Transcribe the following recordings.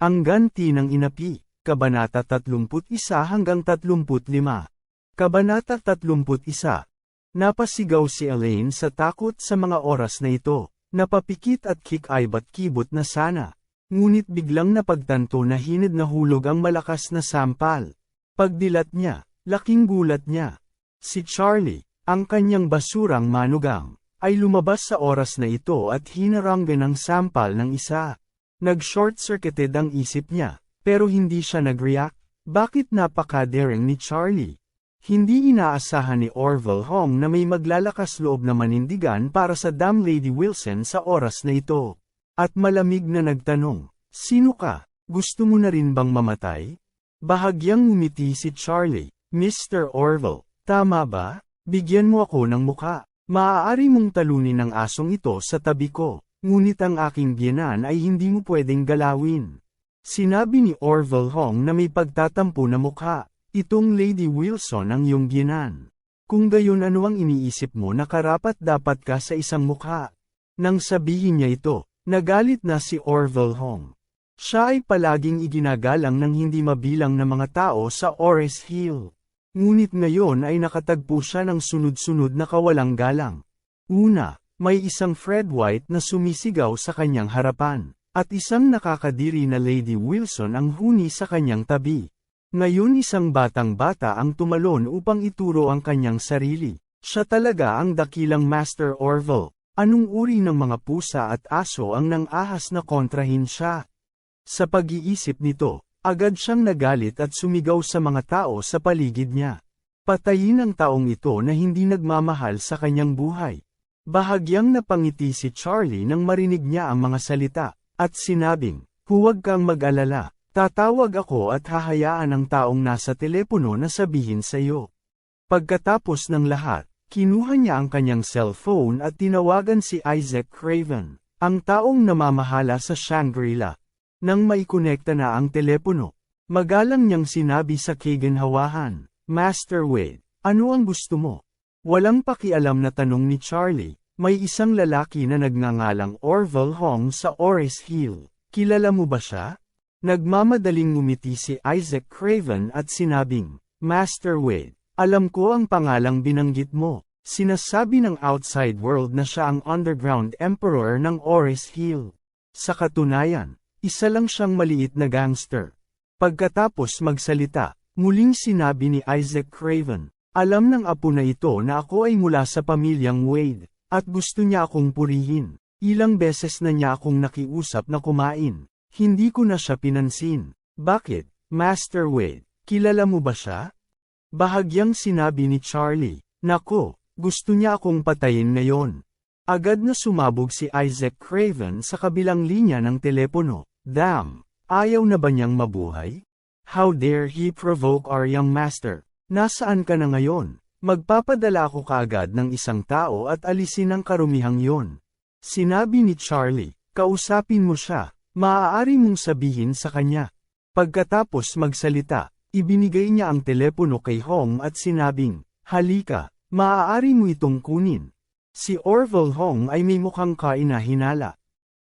Ang ganti ng inapi, Kabanata 31 hanggang 35. Kabanata 31. Napasigaw si Elaine sa takot sa mga oras na ito, napapikit at kikaybat kibot na sana. Ngunit biglang napagtanto na hinid na hulog ang malakas na sampal. Pagdilat niya, laking gulat niya. Si Charlie, ang kanyang basurang manugang, ay lumabas sa oras na ito at hinaranggan ng sampal ng isa. Nag-short-circuited ang isip niya, pero hindi siya nag-react. Bakit napaka-daring ni Charlie? Hindi inaasahan ni Orville Hong na may maglalakas loob na manindigan para sa Dam Lady Wilson sa oras na ito. At malamig na nagtanong, Sino ka? Gusto mo na rin bang mamatay? Bahagyang ngumiti si Charlie, Mr. Orville, tama ba? Bigyan mo ako ng muka. Maaari mong talunin ang asong ito sa tabi ko. Ngunit ang aking biyanan ay hindi mo pwedeng galawin. Sinabi ni Orville Hong na may pagtatampo na mukha. Itong Lady Wilson ang iyong biyanan. Kung gayon ano ang iniisip mo na karapat dapat ka sa isang mukha. Nang sabihin niya ito, nagalit na si Orville Hong. Siya ay palaging iginagalang ng hindi mabilang na mga tao sa Ores Hill. Ngunit ngayon ay nakatagpo siya ng sunod-sunod na kawalang galang. Una, may isang Fred White na sumisigaw sa kanyang harapan, at isang nakakadiri na Lady Wilson ang huni sa kanyang tabi. Ngayon isang batang-bata ang tumalon upang ituro ang kanyang sarili. Siya talaga ang dakilang Master Orville. Anong uri ng mga pusa at aso ang nang-ahas na kontrahin siya? Sa pag-iisip nito, agad siyang nagalit at sumigaw sa mga tao sa paligid niya. Patayin ang taong ito na hindi nagmamahal sa kanyang buhay. Bahagyang napangiti si Charlie nang marinig niya ang mga salita, at sinabing, huwag kang mag-alala, tatawag ako at hahayaan ang taong nasa telepono na sabihin sa iyo. Pagkatapos ng lahat, kinuha niya ang kanyang cellphone at tinawagan si Isaac Craven, ang taong namamahala sa Shangri-La. Nang maikonekta na ang telepono, magalang niyang sinabi sa Kagan Hawahan, Master Wade, ano ang gusto mo? Walang pakialam na tanong ni Charlie, may isang lalaki na nagngangalang Orville Hong sa Ores Hill. Kilala mo ba siya? Nagmamadaling ngumiti si Isaac Craven at sinabing, Master Wade, alam ko ang pangalang binanggit mo. Sinasabi ng outside world na siya ang underground emperor ng Ores Hill. Sa katunayan, isa lang siyang maliit na gangster. Pagkatapos magsalita, muling sinabi ni Isaac Craven, alam ng apo na ito na ako ay mula sa pamilyang Wade. At gusto niya akong purihin. Ilang beses na niya akong nakiusap na kumain. Hindi ko na siya pinansin. Bakit, Master Wade, kilala mo ba siya? Bahagyang sinabi ni Charlie, Nako, gusto niya akong patayin ngayon. Agad na sumabog si Isaac Craven sa kabilang linya ng telepono. Damn, ayaw na ba niyang mabuhay? How dare he provoke our young master? Nasaan ka na ngayon? Magpapadala ako kaagad ng isang tao at alisin ang karumihang yon. Sinabi ni Charlie, kausapin mo siya, maaari mong sabihin sa kanya. Pagkatapos magsalita, ibinigay niya ang telepono kay Hong at sinabing, halika, maaari mo itong kunin. Si Orville Hong ay may mukhang kainahinala.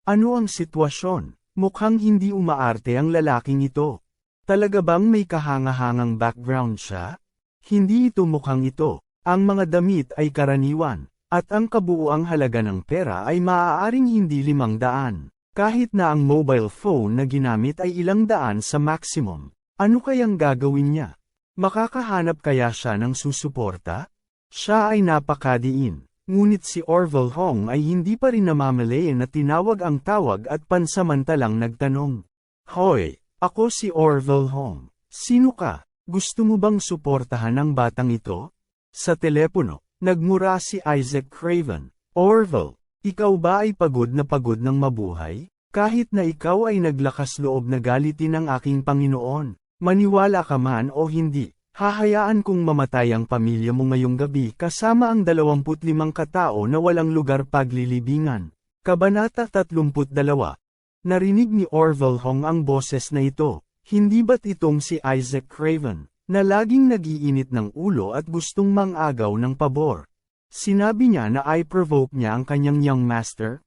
Ano ang sitwasyon? Mukhang hindi umaarte ang lalaking ito. Talaga bang may kahangahangang background siya? Hindi ito mukhang ito. Ang mga damit ay karaniwan, at ang kabuuang halaga ng pera ay maaaring hindi limang daan. Kahit na ang mobile phone na ginamit ay ilang daan sa maximum. Ano kayang gagawin niya? Makakahanap kaya siya ng susuporta? Siya ay napakadiin. Ngunit si Orville Hong ay hindi pa rin namamalayan na tinawag ang tawag at pansamantalang nagtanong. Hoy, ako si Orville Hong. Sino ka? Gusto mo bang suportahan ang batang ito? Sa telepono, nagmura si Isaac Craven. Orville, ikaw ba ay pagod na pagod ng mabuhay? Kahit na ikaw ay naglakas loob na galitin ang aking Panginoon, maniwala ka man o hindi, hahayaan kong mamatay ang pamilya mo ngayong gabi kasama ang 25 katao na walang lugar paglilibingan. Kabanata 32 Narinig ni Orville Hong ang boses na ito, hindi ba't itong si Isaac Craven, na laging nagiinit ng ulo at gustong mangagaw ng pabor. Sinabi niya na I provoke niya ang kanyang young master,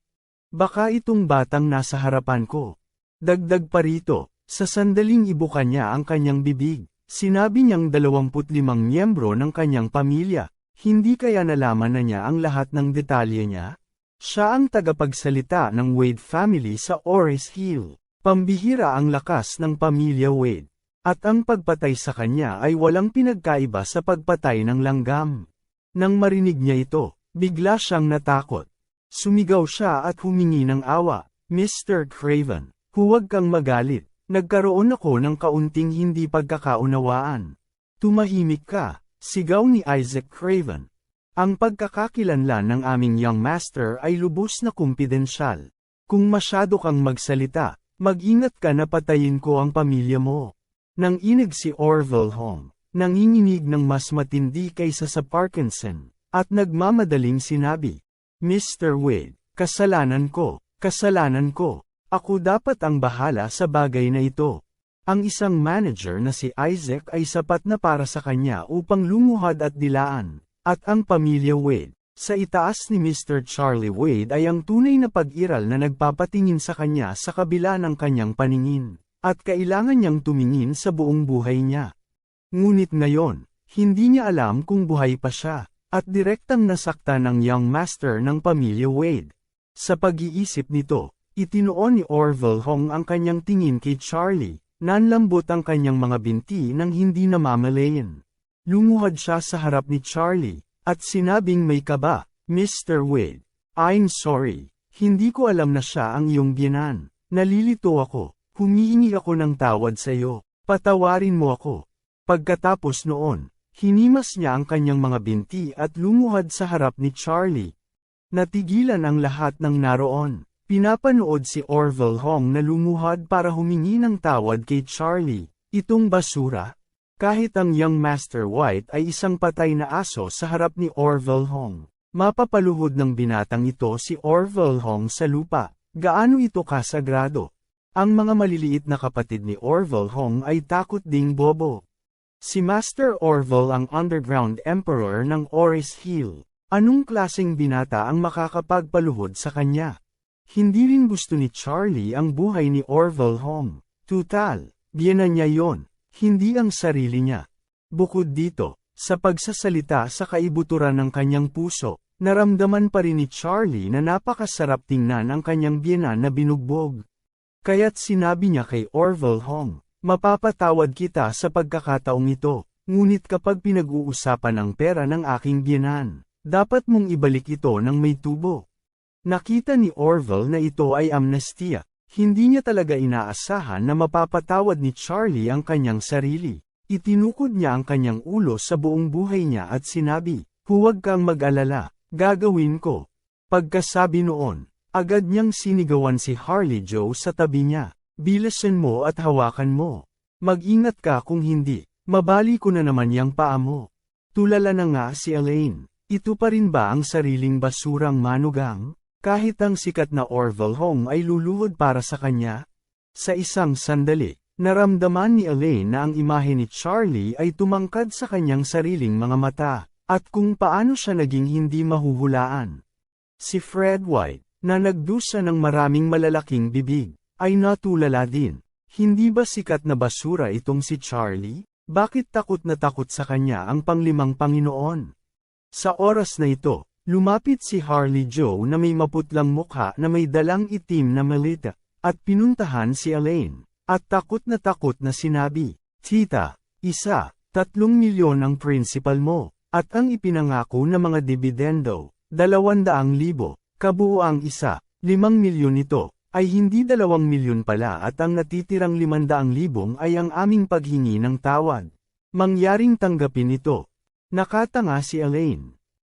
Baka itong batang nasa harapan ko. Dagdag pa rito, sa sandaling ibuka niya ang kanyang bibig, sinabi niyang 25 miyembro ng kanyang pamilya, hindi kaya nalaman na niya ang lahat ng detalye niya? Siya ang tagapagsalita ng Wade family sa Oris Hill. Pambihira ang lakas ng pamilya Wade. At ang pagpatay sa kanya ay walang pinagkaiba sa pagpatay ng langgam. Nang marinig niya ito, bigla siyang natakot. Sumigaw siya at humingi ng awa, Mr. Craven, huwag kang magalit, nagkaroon ako ng kaunting hindi pagkakaunawaan. Tumahimik ka, sigaw ni Isaac Craven. Ang pagkakakilanlan ng aming young master ay lubos na kumpidensyal. Kung masyado kang magsalita, mag-ingat ka na patayin ko ang pamilya mo. Nang inig si Orville Hong, nanginginig ng mas matindi kaysa sa Parkinson, at nagmamadaling sinabi, Mr. Wade, kasalanan ko, kasalanan ko. Ako dapat ang bahala sa bagay na ito. Ang isang manager na si Isaac ay sapat na para sa kanya upang lumuhad at dilaan. At ang pamilya Wade, sa itaas ni Mr. Charlie Wade ay ang tunay na pag-iral na nagpapatingin sa kanya sa kabila ng kanyang paningin. At kailangan niyang tumingin sa buong buhay niya. Ngunit ngayon, hindi niya alam kung buhay pa siya at direktang nasakta ng young master ng pamilya Wade. Sa pag-iisip nito, itinuon ni Orville Hong ang kanyang tingin kay Charlie, nanlambot ang kanyang mga binti nang hindi namamalayan. Lumuhad siya sa harap ni Charlie, at sinabing may kaba, Mr. Wade, I'm sorry, hindi ko alam na siya ang iyong biyanan, nalilito ako, humihingi ako ng tawad sa iyo, patawarin mo ako. Pagkatapos noon, Hinimas niya ang kanyang mga binti at lumuhad sa harap ni Charlie. Natigilan ang lahat ng naroon. Pinapanood si Orville Hong na lumuhad para humingi ng tawad kay Charlie. Itong basura. Kahit ang young Master White ay isang patay na aso sa harap ni Orville Hong. Mapapaluhod ng binatang ito si Orville Hong sa lupa. Gaano ito kasagrado? Ang mga maliliit na kapatid ni Orville Hong ay takot ding bobo. Si Master Orville ang underground emperor ng Oris Hill. Anong klaseng binata ang makakapagpaluhod sa kanya? Hindi rin gusto ni Charlie ang buhay ni Orville Hong. Tutal, biyanan niya yon, hindi ang sarili niya. Bukod dito, sa pagsasalita sa kaibuturan ng kanyang puso, naramdaman pa rin ni Charlie na napakasarap tingnan ang kanyang biyanan na binugbog. Kaya't sinabi niya kay Orville Hong, Mapapatawad kita sa pagkakataong ito, ngunit kapag pinag-uusapan ang pera ng aking biyanan, dapat mong ibalik ito ng may tubo. Nakita ni Orville na ito ay amnestia, hindi niya talaga inaasahan na mapapatawad ni Charlie ang kanyang sarili. Itinukod niya ang kanyang ulo sa buong buhay niya at sinabi, huwag kang mag-alala, gagawin ko. Pagkasabi noon, agad niyang sinigawan si Harley Joe sa tabi niya. Bilasan mo at hawakan mo. Mag-ingat ka kung hindi, mabali ko na naman yang paa mo. Tulala na nga si Elaine. Ito pa rin ba ang sariling basurang manugang? Kahit ang sikat na Orville Home ay luluhod para sa kanya? Sa isang sandali, naramdaman ni Elaine na ang imahe ni Charlie ay tumangkad sa kanyang sariling mga mata, at kung paano siya naging hindi mahuhulaan. Si Fred White, na nagdusa ng maraming malalaking bibig, ay natulala din. Hindi ba sikat na basura itong si Charlie? Bakit takot na takot sa kanya ang panglimang Panginoon? Sa oras na ito, lumapit si Harley Joe na may maputlang mukha na may dalang itim na malita, at pinuntahan si Elaine, at takot na takot na sinabi, Tita, isa, tatlong milyon ang principal mo, at ang ipinangako na mga dividendo, dalawandaang libo, kabuoang isa, limang milyon ito, ay hindi dalawang milyon pala at ang natitirang limandaang libong ay ang aming paghingi ng tawad. Mangyaring tanggapin ito. Nakatanga si Elaine.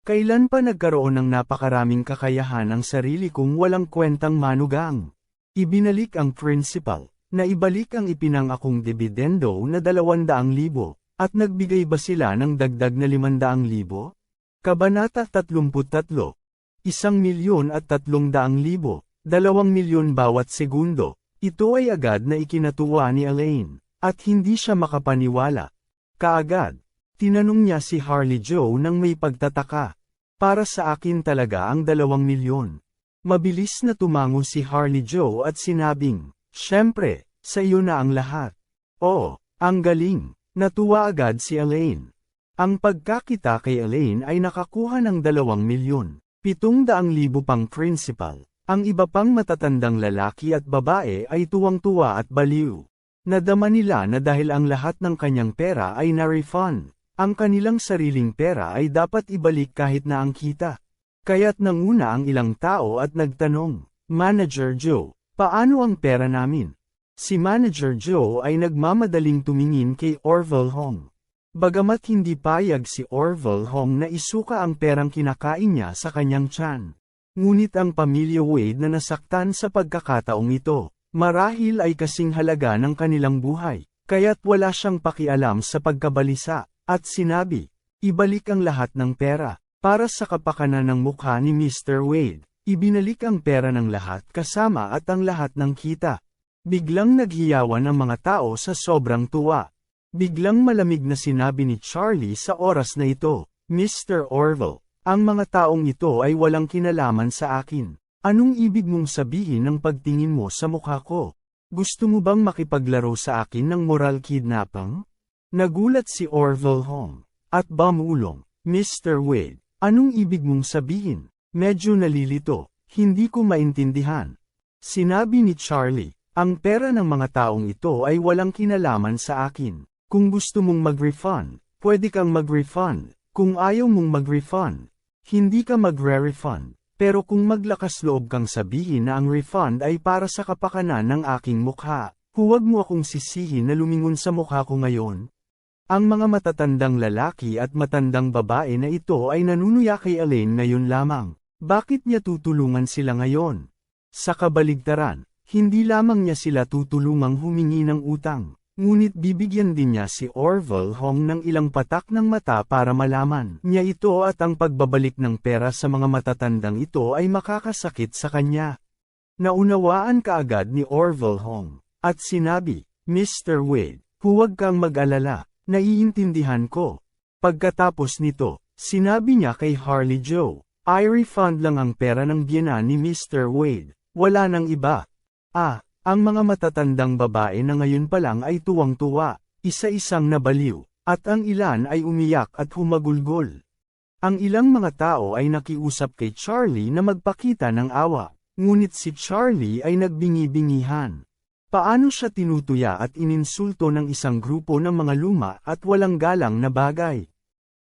Kailan pa nagkaroon ng napakaraming kakayahan ang sarili kong walang kwentang manugang? Ibinalik ang principal, na ibalik ang ipinangakong dividendo na 200,000, at nagbigay ba sila ng dagdag na 500,000? Kabanata 33. Isang milyon at tatlong daang libo, dalawang milyon bawat segundo. Ito ay agad na ikinatuwa ni Elaine, at hindi siya makapaniwala. Kaagad, tinanong niya si Harley Joe nang may pagtataka. Para sa akin talaga ang dalawang milyon. Mabilis na tumango si Harley Joe at sinabing, Siyempre, sa iyo na ang lahat. Oo, ang galing. Natuwa agad si Elaine. Ang pagkakita kay Elaine ay nakakuha ng dalawang milyon. Pitong daang libo pang principal. Ang iba pang matatandang lalaki at babae ay tuwang-tuwa at baliw. Nadama nila na dahil ang lahat ng kanyang pera ay na-refund, ang kanilang sariling pera ay dapat ibalik kahit na ang kita. Kaya't nanguna ang ilang tao at nagtanong, Manager Joe, paano ang pera namin? Si Manager Joe ay nagmamadaling tumingin kay Orville Hong. Bagamat hindi payag si Orville Hong na isuka ang perang kinakain niya sa kanyang tiyan. Ngunit ang pamilya Wade na nasaktan sa pagkakataong ito, marahil ay kasing halaga ng kanilang buhay, kaya't wala siyang pakialam sa pagkabalisa, at sinabi, ibalik ang lahat ng pera, para sa kapakanan ng mukha ni Mr. Wade, ibinalik ang pera ng lahat kasama at ang lahat ng kita. Biglang naghiyawan ang mga tao sa sobrang tuwa. Biglang malamig na sinabi ni Charlie sa oras na ito, Mr. Orville, ang mga taong ito ay walang kinalaman sa akin. Anong ibig mong sabihin ng pagtingin mo sa mukha ko? Gusto mo bang makipaglaro sa akin ng moral kidnapping? Nagulat si Orville Hong. At bamulong, Mr. Wade, anong ibig mong sabihin? Medyo nalilito, hindi ko maintindihan. Sinabi ni Charlie, ang pera ng mga taong ito ay walang kinalaman sa akin. Kung gusto mong mag-refund, pwede kang mag-refund. Kung ayaw mong mag-refund, hindi ka magre-refund. Pero kung maglakas loob kang sabihin na ang refund ay para sa kapakanan ng aking mukha, huwag mo akong sisihin na lumingon sa mukha ko ngayon. Ang mga matatandang lalaki at matandang babae na ito ay nanunuya kay Elaine ngayon lamang. Bakit niya tutulungan sila ngayon? Sa kabaligtaran, hindi lamang niya sila tutulungang humingi ng utang, ngunit bibigyan din niya si Orville Hong ng ilang patak ng mata para malaman niya ito at ang pagbabalik ng pera sa mga matatandang ito ay makakasakit sa kanya. Naunawaan kaagad ni Orville Hong, at sinabi, Mr. Wade, huwag kang mag-alala, naiintindihan ko. Pagkatapos nito, sinabi niya kay Harley Joe, I refund lang ang pera ng biyena ni Mr. Wade, wala nang iba. Ah, ang mga matatandang babae na ngayon pa lang ay tuwang-tuwa, isa-isang nabaliw, at ang ilan ay umiyak at humagulgol. Ang ilang mga tao ay nakiusap kay Charlie na magpakita ng awa, ngunit si Charlie ay nagbingi-bingihan. Paano siya tinutuya at ininsulto ng isang grupo ng mga luma at walang galang na bagay?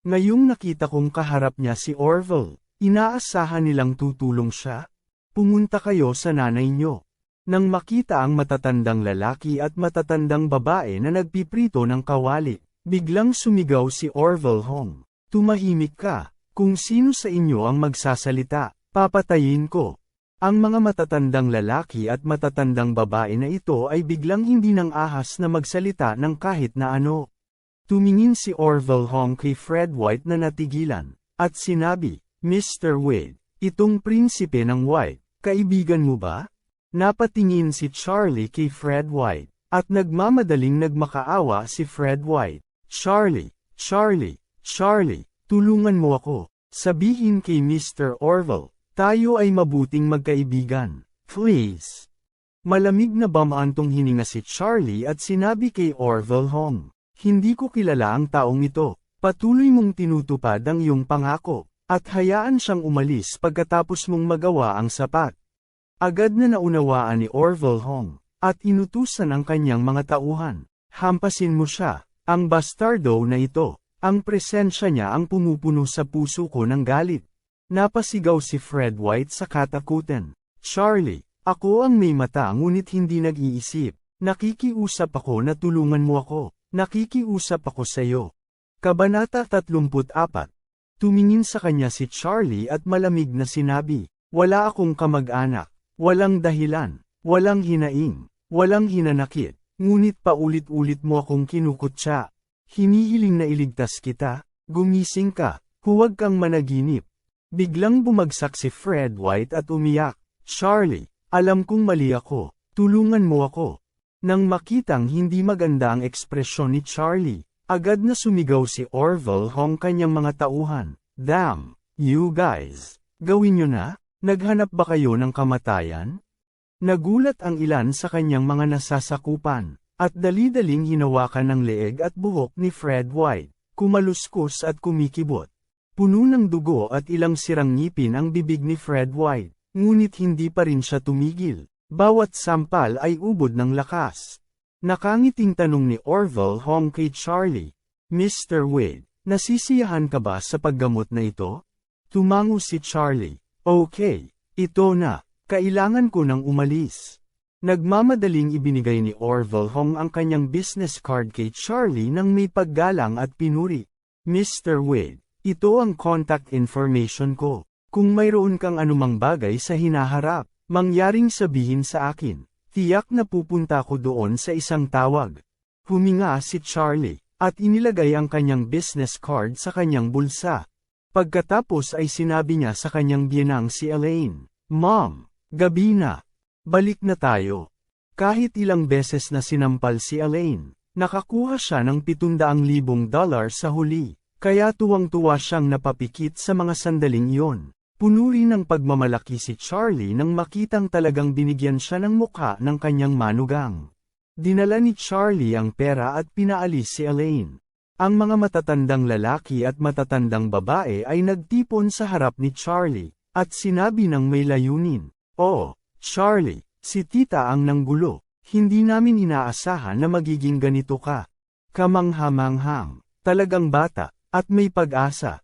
Ngayong nakita kong kaharap niya si Orville, inaasahan nilang tutulong siya? Pumunta kayo sa nanay niyo. Nang makita ang matatandang lalaki at matatandang babae na nagpiprito ng kawali, biglang sumigaw si Orville Hong. Tumahimik ka, kung sino sa inyo ang magsasalita, papatayin ko. Ang mga matatandang lalaki at matatandang babae na ito ay biglang hindi nang ahas na magsalita ng kahit na ano. Tumingin si Orville Hong kay Fred White na natigilan, at sinabi, Mr. Wade, itong prinsipe ng White, kaibigan mo ba? Napatingin si Charlie kay Fred White, at nagmamadaling nagmakaawa si Fred White. Charlie, Charlie, Charlie, tulungan mo ako. Sabihin kay Mr. Orville, tayo ay mabuting magkaibigan. Please. Malamig na bamaantong hininga si Charlie at sinabi kay Orville Hong, Hindi ko kilala ang taong ito. Patuloy mong tinutupad ang iyong pangako, at hayaan siyang umalis pagkatapos mong magawa ang sapat. Agad na naunawaan ni Orville Hong, at inutusan ang kanyang mga tauhan. Hampasin mo siya, ang bastardo na ito. Ang presensya niya ang pumupuno sa puso ko ng galit. Napasigaw si Fred White sa katakutan. Charlie, ako ang may mata ngunit hindi nag-iisip. Nakikiusap ako na tulungan mo ako. Nakikiusap ako sa iyo. Kabanata 34 Tumingin sa kanya si Charlie at malamig na sinabi, Wala akong kamag-anak. Walang dahilan. Walang hinaing, walang hinanakit, ngunit paulit-ulit mo akong kinukutsa. Hinihiling na iligtas kita, gumising ka, huwag kang managinip. Biglang bumagsak si Fred White at umiyak. Charlie, alam kong mali ako, tulungan mo ako. Nang makitang hindi maganda ang ekspresyon ni Charlie, agad na sumigaw si Orville Hong kanyang mga tauhan. Damn, you guys, gawin nyo na? Naghanap ba kayo ng kamatayan? Nagulat ang ilan sa kanyang mga nasasakupan, at dali-daling hinawakan ng leeg at buhok ni Fred White, kumaluskos at kumikibot. Puno ng dugo at ilang sirang ngipin ang bibig ni Fred White, ngunit hindi pa rin siya tumigil. Bawat sampal ay ubod ng lakas. Nakangiting tanong ni Orville Hong kay Charlie, Mr. Wade, nasisiyahan ka ba sa paggamot na ito? Tumango si Charlie, okay, ito na, kailangan ko nang umalis. Nagmamadaling ibinigay ni Orville Hong ang kanyang business card kay Charlie nang may paggalang at pinuri. Mr. Wade, ito ang contact information ko. Kung mayroon kang anumang bagay sa hinaharap, mangyaring sabihin sa akin. Tiyak na pupunta ko doon sa isang tawag. Huminga si Charlie, at inilagay ang kanyang business card sa kanyang bulsa. Pagkatapos ay sinabi niya sa kanyang biyenang si Elaine, Mom, gabi na. Balik na tayo. Kahit ilang beses na sinampal si Elaine, nakakuha siya ng 700,000 dolar sa huli, kaya tuwang-tuwa siyang napapikit sa mga sandaling iyon. Puno rin ng pagmamalaki si Charlie nang makitang talagang binigyan siya ng mukha ng kanyang manugang. Dinala ni Charlie ang pera at pinaalis si Elaine. Ang mga matatandang lalaki at matatandang babae ay nagtipon sa harap ni Charlie, at sinabi ng may layunin, Oh, Charlie, si tita ang nanggulo, hindi namin inaasahan na magiging ganito ka. Kamanghamanghang, talagang bata, at may pag-asa.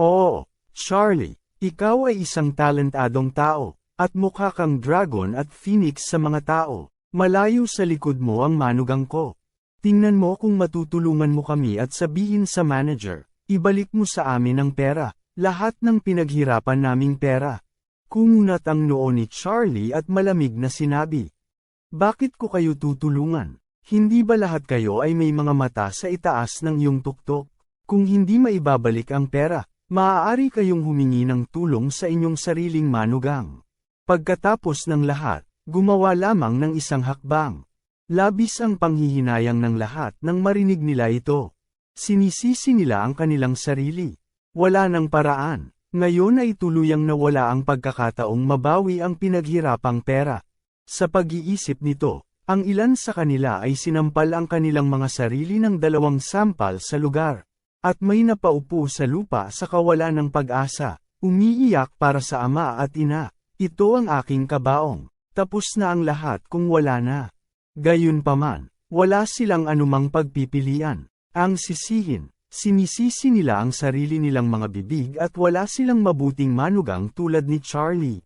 Oo, Charlie, ikaw ay isang talentadong tao, at mukha kang dragon at phoenix sa mga tao. Malayo sa likod mo ang manugang ko. Tingnan mo kung matutulungan mo kami at sabihin sa manager, ibalik mo sa amin ang pera, lahat ng pinaghirapan naming pera. Kumunat ang noo ni Charlie at malamig na sinabi. Bakit ko kayo tutulungan? Hindi ba lahat kayo ay may mga mata sa itaas ng iyong tuktok? Kung hindi maibabalik ang pera, maaari kayong humingi ng tulong sa inyong sariling manugang. Pagkatapos ng lahat, gumawa lamang ng isang hakbang. Labis ang panghihinayang ng lahat nang marinig nila ito. Sinisisi nila ang kanilang sarili. Wala ng paraan. Ngayon ay tuluyang nawala ang pagkakataong mabawi ang pinaghirapang pera. Sa pag-iisip nito, ang ilan sa kanila ay sinampal ang kanilang mga sarili ng dalawang sampal sa lugar. At may napaupo sa lupa sa kawalan ng pag-asa, umiiyak para sa ama at ina. Ito ang aking kabaong. Tapos na ang lahat kung wala na. Gayunpaman, wala silang anumang pagpipilian. Ang sisihin, Sinisisi nila ang sarili nilang mga bibig at wala silang mabuting manugang tulad ni Charlie.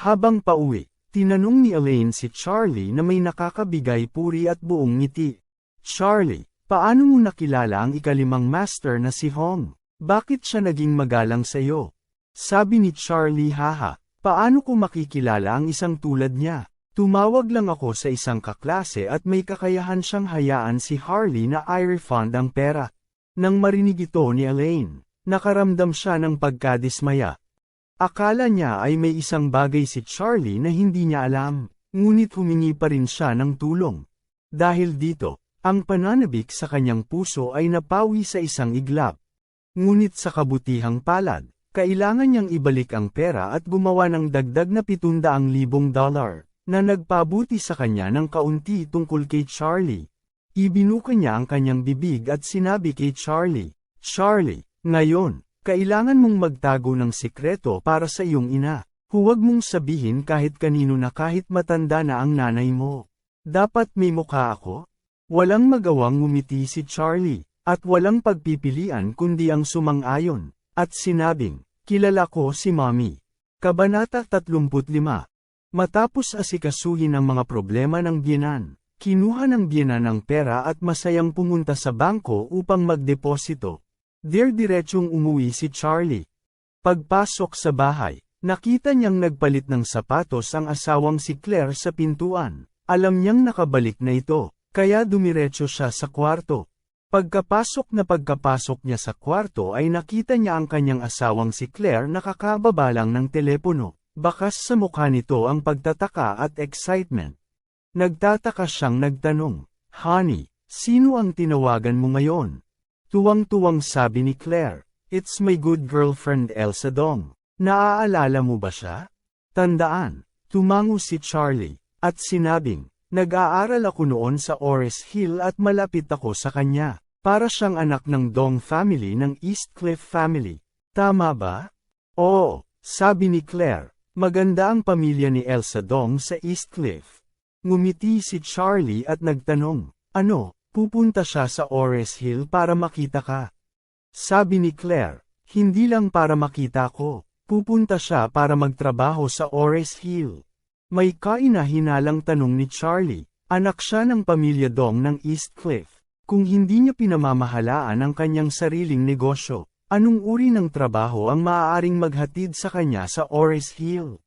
Habang pauwi, tinanong ni Elaine si Charlie na may nakakabigay puri at buong ngiti. Charlie, paano mo nakilala ang ikalimang master na si Hong? Bakit siya naging magalang sa iyo? Sabi ni Charlie haha, paano ko makikilala ang isang tulad niya? Tumawag lang ako sa isang kaklase at may kakayahan siyang hayaan si Harley na i-refund ang pera. Nang marinig ito ni Elaine, nakaramdam siya ng pagkadismaya. Akala niya ay may isang bagay si Charlie na hindi niya alam, ngunit humingi pa rin siya ng tulong. Dahil dito, ang pananabik sa kanyang puso ay napawi sa isang iglap. Ngunit sa kabutihang palad, kailangan niyang ibalik ang pera at gumawa ng dagdag na 700,000 dollar, na nagpabuti sa kanya ng kaunti tungkol kay Charlie. Ibinuka niya ang kanyang bibig at sinabi kay Charlie, Charlie, ngayon, kailangan mong magtago ng sikreto para sa iyong ina. Huwag mong sabihin kahit kanino na kahit matanda na ang nanay mo. Dapat may mukha ako? Walang magawang ngumiti si Charlie, at walang pagpipilian kundi ang sumang-ayon, at sinabing, kilala ko si Mommy. Kabanata 35 Matapos asikasuhin ang mga problema ng biyenan, Kinuha ng biyena ng pera at masayang pumunta sa bangko upang magdeposito. Dire-diretsong umuwi si Charlie. Pagpasok sa bahay, Nakita niyang nagpalit ng sapatos ang asawang si Claire sa pintuan. Alam niyang nakabalik na ito, kaya dumiretso siya sa kwarto. Pagkapasok na pagkapasok niya sa kwarto ay nakita niya ang kanyang asawang si Claire nakakababa lang ng telepono. Bakas sa mukha nito ang pagtataka at excitement. Nagtataka siyang nagtanong, Honey, sino ang tinawagan mo ngayon? Tuwang-tuwang sabi ni Claire, It's my good girlfriend Elsa Dong. Naaalala mo ba siya? Tandaan, tumango si Charlie, at sinabing, Nag-aaral ako noon sa Ores Hill at malapit ako sa kanya. Para siyang anak ng Dong family ng Eastcliff family. Tama ba? Oo, sabi ni Claire. Maganda ang pamilya ni Elsa Dong sa Eastcliff. Ngumiti si Charlie at nagtanong, ano, pupunta siya sa Ores Hill para makita ka? Sabi ni Claire, hindi lang para makita ko, pupunta siya para magtrabaho sa Ores Hill. May kaina-hinalang tanong ni Charlie, anak siya ng pamilya Dong ng Eastcliff. Kung hindi niya pinamamahalaan ang kanyang sariling negosyo, Anong uri ng trabaho ang maaaring maghatid sa kanya sa Ores Hill?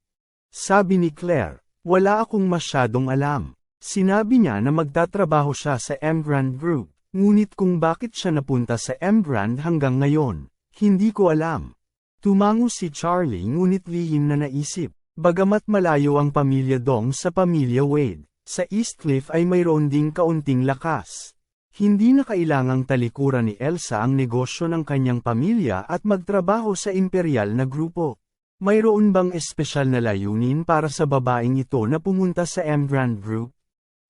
Sabi ni Claire, wala akong masyadong alam. Sinabi niya na magtatrabaho siya sa Emgrand Group, ngunit kung bakit siya napunta sa Emgrand hanggang ngayon, hindi ko alam. Tumango si Charlie ngunit lihim na naisip, bagamat malayo ang pamilya Dong sa pamilya Wade, sa Eastcliff ay mayroon ding kaunting lakas. Hindi na kailangang talikuran ni Elsa ang negosyo ng kanyang pamilya at magtrabaho sa imperial na grupo. Mayroon bang espesyal na layunin para sa babaeng ito na pumunta sa Emgrand Group?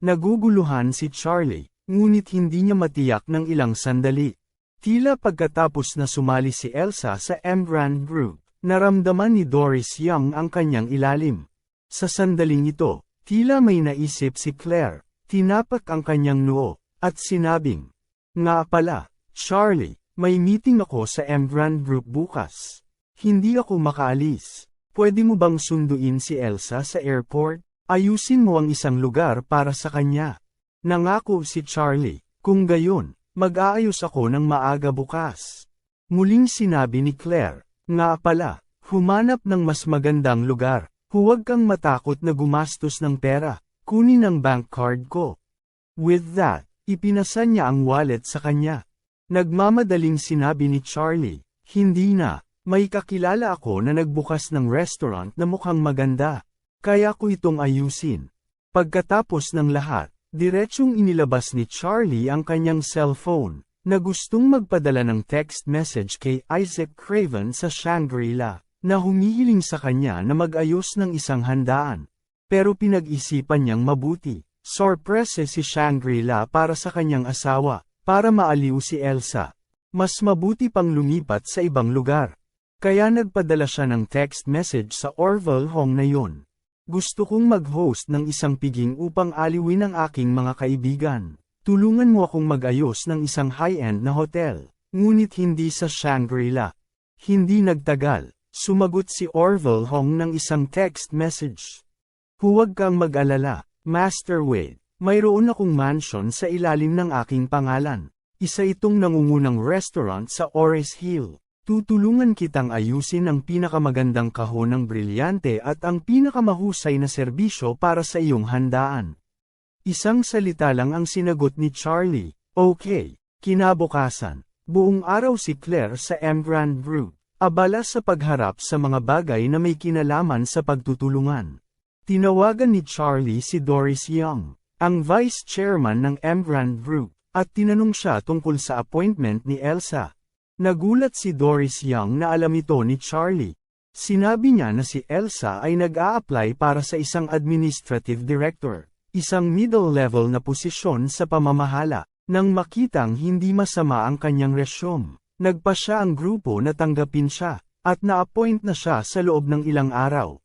Naguguluhan si Charlie, ngunit hindi niya matiyak ng ilang sandali. Tila pagkatapos na sumali si Elsa sa Emgrand Group, naramdaman ni Doris Young ang kanyang ilalim. Sa sandaling ito, tila may naisip si Claire, tinapak ang kanyang noo, at sinabing, Nga pala, Charlie, may meeting ako sa Emgrand Group bukas. Hindi ako makaalis. Pwede mo bang sunduin si Elsa sa airport? Ayusin mo ang isang lugar para sa kanya. Nangako si Charlie, kung gayon, mag-aayos ako ng maaga bukas. Muling sinabi ni Claire, nga pala, humanap ng mas magandang lugar, huwag kang matakot na gumastos ng pera, kunin ang bank card ko. With that, Ipinasa niya ang wallet sa kanya. Nagmamadaling sinabi ni Charlie, hindi na, may kakilala ako na nagbukas ng restaurant na mukhang maganda. Kaya ko itong ayusin. Pagkatapos ng lahat, diretsyong inilabas ni Charlie ang kanyang cellphone, na gustong magpadala ng text message kay Isaac Craven sa Shangri-La, na humihiling sa kanya na mag-ayos ng isang handaan. Pero pinag-isipan niyang mabuti. Sorprese si Shangri-La para sa kanyang asawa, para maaliw si Elsa. Mas mabuti pang lumipat sa ibang lugar. Kaya nagpadala siya ng text message sa Orville Hong na yun. Gusto kong mag-host ng isang piging upang aliwin ang aking mga kaibigan. Tulungan mo akong mag-ayos ng isang high-end na hotel. Ngunit hindi sa Shangri-La. Hindi nagtagal, sumagot si Orville Hong ng isang text message. Huwag kang mag-alala, Master Wade, mayroon akong mansion sa ilalim ng aking pangalan. Isa itong nangungunang restaurant sa Ores Hill. Tutulungan kitang ayusin ang pinakamagandang kahon ng brilyante at ang pinakamahusay na serbisyo para sa iyong handaan. Isang salita lang ang sinagot ni Charlie, okay, kinabukasan. Buong araw si Claire sa Emgrand Group, abala sa pagharap sa mga bagay na may kinalaman sa pagtutulungan. Tinawagan ni Charlie si Doris Young, ang vice chairman ng Emgrand Group, at tinanong siya tungkol sa appointment ni Elsa. Nagulat si Doris Young na alam ito ni Charlie. Sinabi niya na si Elsa ay nag-a-apply para sa isang administrative director, isang middle-level na posisyon sa pamamahala. Nang makitang hindi masama ang kanyang resume, nagpa siya ang grupo na tanggapin siya, at na-appoint na siya sa loob ng ilang araw.